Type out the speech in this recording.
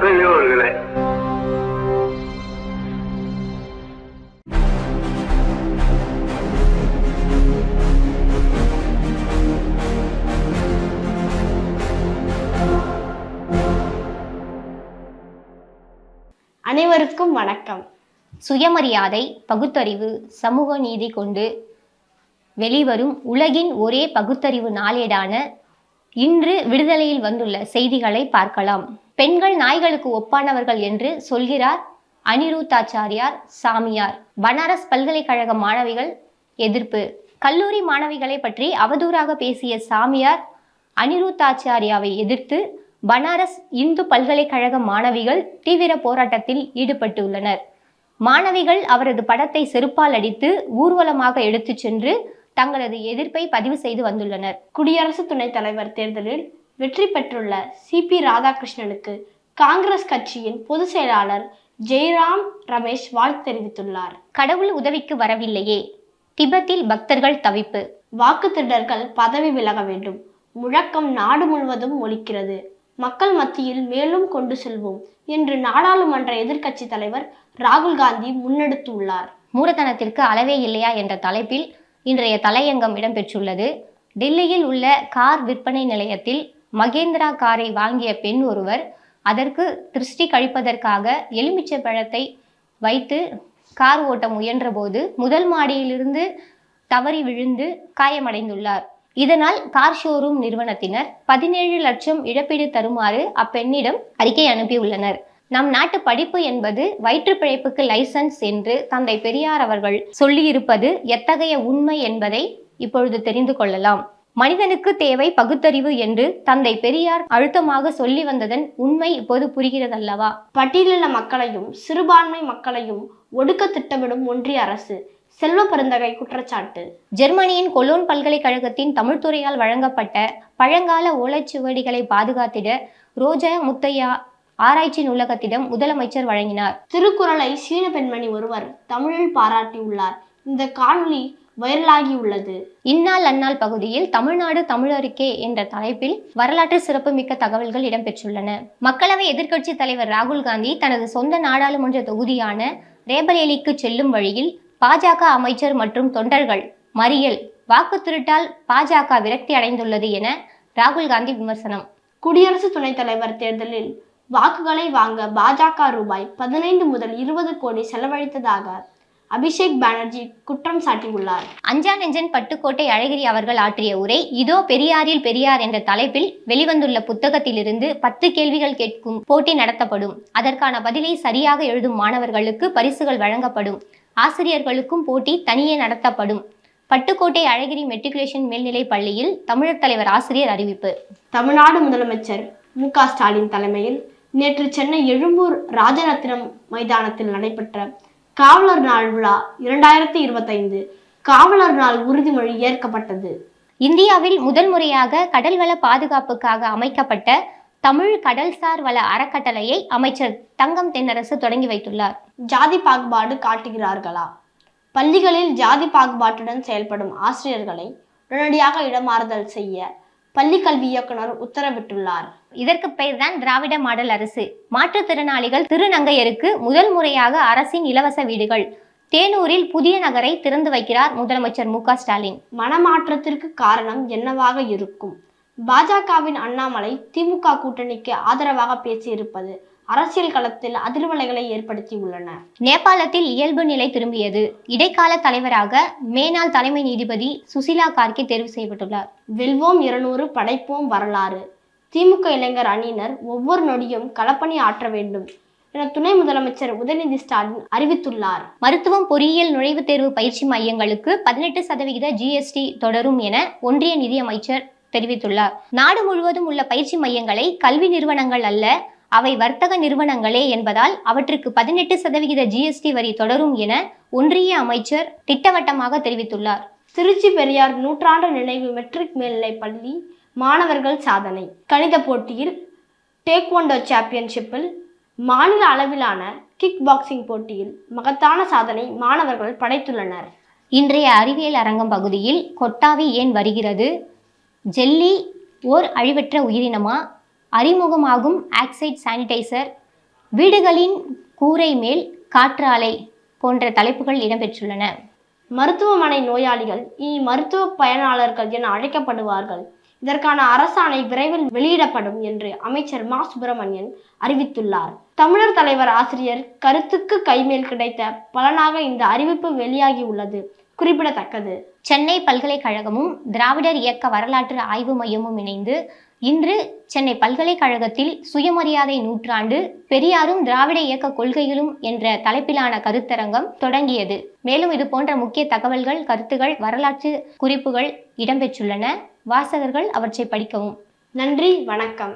பெரியோர்களே. அனைவருக்கும் வணக்கம். சுயமரியாதை பகுத்தறிவு சமூக நீதி கொண்டு வெளிவரும் உலகின் ஒரே பகுத்தறிவு நாளேடான இன்று விடுதலையில் வந்துள்ள செய்திகளை பார்க்கலாம். பெண்கள் நாய்களுக்கு ஒப்பானவர்கள் என்று சொல்கிறார் அனிருத்தாச்சாரியார் சாமியார். பனாரஸ் பல்கலைக்கழக மாணவிகள் எதிர்ப்பு. கல்லூரி மாணவிகளை பற்றி அவதூறாக பேசிய சாமியார் அனிருத்தாச்சாரியாவை எதிர்த்து பனாரஸ் இந்து பல்கலைக்கழக மாணவிகள் தீவிர போராட்டத்தில் ஈடுபட்டுள்ளனர். மாணவிகள் அவரது படத்தை செருப்பால் அடித்து ஊர்வலமாக எடுத்துச் சென்று தங்களது எதிர்ப்பை பதிவு செய்து வந்துள்ளனர். குடியரசு துணைத் தலைவர் தேர்தலில் வெற்றி பெற்றுள்ள சிபி ராதாகிருஷ்ணனுக்கு காங்கிரஸ் கட்சியின் பொதுச் செயலாளர் ஜெய்ராம் ரமேஷ் வாழ்த்து தெரிவித்துள்ளார். கடவுள் உதவிக்கு வரவில்லையே. திபெத்தில் பக்தர்கள் தவிப்பு. வாக்கு திருடர்கள் பதவி விலக வேண்டும். முழக்கம் நாடு முழுவதும் ஒலிக்கிறது. மக்கள் மத்தியில் மேலும் கொண்டு செல்வோம் என்று நாடாளுமன்ற எதிர்க்கட்சி தலைவர் ராகுல் காந்தி முன்னெடுத்துள்ளார். மூலதனத்திற்கு அளவே இல்லையா என்ற தலைப்பில் இன்றைய தலையங்கம் இடம்பெற்றுள்ளது. டெல்லியில் உள்ள கார் விற்பனை நிலையத்தில் மகேந்திரா காரை வாங்கிய பெண் ஒருவர் அதற்கு திருஷ்டி கழிப்பதற்காக எலுமிச்சை பழத்தை வைத்து கார் ஓட்ட முயன்றபோது முதல் மாடியிலிருந்து தவறி விழுந்து காயமடைந்துள்ளார். இதனால் கார் ஷோரூம் நிறுவனத்தினர் பதினேழு லட்சம் இழப்பீடு தருமாறு அப்பெண்ணிடம் அறிக்கை அனுப்பியுள்ளனர். நம் நாட்டு படிப்பு என்பது வயிற்று பிழைப்புக்கு லைசன்ஸ் என்று தந்தை பெரியார் அவர்கள் சொல்லியிருப்பது எத்தகைய உண்மை என்பதை இப்பொழுது தெரிந்து கொள்ளலாம். மனிதனுக்கு தேவை பகுத்தறிவு என்று தந்தை பெரியார் அழுத்தமாக சொல்லி வந்ததன் உண்மை இப்போது புரிகிறதல்லவா? பட்டியலின மக்களையும் சிறுபான்மை மக்களையும் ஒடுக்க திட்டமிடும் ஒன்றிய அரசு செல்வ பெருந்தகை குற்றச்சாட்டு. ஜெர்மனியின் கொலோன் பல்கலைக்கழகத்தின் தமிழ்துறையால் வழங்கப்பட்ட பழங்கால ஓலைச்சுவடிகளை பாதுகாத்திட ரோஜா முத்தையா ஆராய்ச்சி நூலகத்திடம் முதலமைச்சர் வழங்கினார். திருக்குறளை சீன பெண்மணி ஒருவர் தமிழில் பாராட்டியுள்ளார். இந்த காணொளி வைரலாகி உள்ளது இந்நாள் அந்நாள் பகுதியில் தமிழ்நாடு தமிழருக்கே என்ற தலைப்பில் வரலாற்று சிறப்புமிக்க தகவல்கள் இடம்பெற்றுள்ளன. மக்களவை எதிர்க்கட்சி தலைவர் ராகுல் காந்தி தனது சொந்த நாடாளுமன்ற தொகுதியான ரேபரேலிக்கு செல்லும் வழியில் பாஜக அமைச்சர் மற்றும் தொண்டர்கள் மறியல் வாக்கு திருட்டால் பாஜக விரக்தி அடைந்துள்ளது என ராகுல் காந்தி விமர்சனம். குடியரசு துணைத் தலைவர் தேர்தலில் வாக்குகளை வாங்க பாஜக ரூபாய் பதினைந்து முதல் இருபது கோடி செலவழித்ததாக அபிஷேக் பானர்ஜி குற்றம் சாட்டியுள்ளார். அஞ்சா நெஞ்சன் பட்டுக்கோட்டை அழகிரி அவர்கள் ஆற்றிய உரை இதோ பெரியாரில் பெரியார் என்ற தலைப்பில் வெளிவந்துள்ள புத்தகத்திலிருந்து பத்து கேள்விகள் கேட்கும் போட்டி நடத்தப்படும். அதற்கான பதிலை சரியாக எழுதும் மாணவர்களுக்கு பரிசுகள் வழங்கப்படும். ஆசிரியர்களுக்கும் போட்டி தனியே நடத்தப்படும். பட்டுக்கோட்டை அழகிரி மெட்ரிகுலேஷன் மேல்நிலைப் பள்ளியில் தமிழர் தலைவர் ஆசிரியர் அறிவிப்பு. தமிழ்நாடு முதலமைச்சர் மு ஸ்டாலின் தலைமையில் நேற்று சென்னை எழும்பூர் ராஜரத்னம் மைதானத்தில் நடைபெற்ற காவலர் நாள் விழா இரண்டாயிரத்தி இருபத்தைந்து காவலர் நாள் உறுதிமொழி ஏற்கப்பட்டது. இந்தியாவில் முதல் முறையாக கடல்வள பாதுகாப்புக்காக அமைக்கப்பட்ட தமிழ் கடல்சார் வள அறக்கட்டளையை அமைச்சர் தங்கம் தென்னரசு தொடங்கி வைத்துள்ளார். ஜாதி பாகுபாடு காட்டுகிறார்களா? பள்ளிகளில் ஜாதி பாகுபாட்டுடன் செயல்படும் ஆசிரியர்களை உடனடியாக இடமாறுதல் செய்ய பள்ளி கல்வி இயக்குனர் உத்தரவிட்டுள்ளார். இதற்கு பெயர்தான் திராவிட மாடல் அரசு. மாற்றுத்திறனாளிகள் திருநங்கையருக்கு முதல் முறையாக அரசின் இலவச வீடுகள். தேனூரில் புதிய நகரை திறந்து வைக்கிறார் முதலமைச்சர் மு ஸ்டாலின். மனமாற்றத்திற்கு காரணம் என்னவாக இருக்கும்? பாஜகவின் அண்ணாமலை திமுக கூட்டணிக்கு ஆதரவாக பேசியிருப்பது அரசியல் களத்தில் அதிர்வலைகளை ஏற்படுத்தியுள்ளன. நேபாளத்தில் இயல்பு நிலை திரும்பியது. இடைக்கால தலைவராக மேனாள் தலைமை நீதிபதி சுசிலா கார்கே தேர்வு செய்யப்பட்டுள்ளார். வெல்வோம் இருநூறு படைப்போம் வரலாறு. திமுக இளைஞர் அணியினர் ஒவ்வொரு நொடியும் களப்பணி ஆற்ற வேண்டும் என துணை முதலமைச்சர் உதயநிதி ஸ்டாலின் அறிவித்துள்ளார். மருத்துவம் பொறியியல் நுழைவுத் தேர்வு பயிற்சி மையங்களுக்கு பதினெட்டு சதவிகித ஜிஎஸ்டி தொடரும் என ஒன்றிய நிதியமைச்சர் தெரிவித்துள்ளார். நாடு முழுவதும் உள்ள பயிற்சி மையங்களை கல்வி நிறுவனங்கள் அல்ல அவை வர்த்தக நிறுவனங்களே என்பதால் அவற்றுக்கு பதினெட்டு சதவிகித ஜிஎஸ்டி வரி தொடரும் என ஒன்றிய அமைச்சர் திட்டவட்டமாக தெரிவித்துள்ளார். திருச்சி பெரியார் நூற்றாண்டு நினைவு மெட்ரிக் மேல்நிலைப் பள்ளி மாணவர்கள் சாதனை. கணித போட்டியில் டேக்வாண்டோ சாம்பியன்ஷிப்பில் மாநில அளவிலான கிக் பாக்ஸிங் போட்டியில் மகத்தான சாதனை மாணவர்கள் படைத்துள்ளனர். இன்றைய அறிவியல் அரங்கம் பகுதியில் கொட்டாவி ஏன் வருகிறது? ஜெல்லி ஓர் அழிவற்ற உயிரினமா? அறிமுகமாகும் ஆக்சைட் சானிடைசர். வீடுகளின் கூரை மேல் காற்றாலை போன்ற தலைப்புகள் இடம்பெற்றுள்ளன. மருத்துவமனை நோயாளிகள் இனி மருத்துவ பயனாளர்கள் என அழைக்கப்படுவார்கள். இதற்கான அரசாணை விரைவில் வெளியிடப்படும் என்று அமைச்சர் மா. சுப்பிரமணியன் அறிவித்துள்ளார். தமிழர் தலைவர் ஆசிரியர் கருத்துக்கு கைமேல் கிடைத்த பலனாக இந்த அறிவிப்பு வெளியாகி உள்ளது. குறிப்பிடத்தக்கது. சென்னை பல்கலைக்கழகமும் திராவிடர் இயக்க வரலாற்று ஆய்வு மையமும் இணைந்து இன்று சென்னை பல்கலைக்கழகத்தில் சுயமரியாதை நூற்றாண்டு பெரியாரும் திராவிட இயக்க கொள்கைகளும் என்ற தலைப்பிலான கருத்தரங்கம் தொடங்கியது. மேலும் இது போன்ற முக்கிய தகவல்கள் கருத்துகள் வரலாற்று குறிப்புகள் இடம்பெற்றுள்ளன. வாசகர்கள் அவற்றை படிக்கவும். நன்றி வணக்கம்.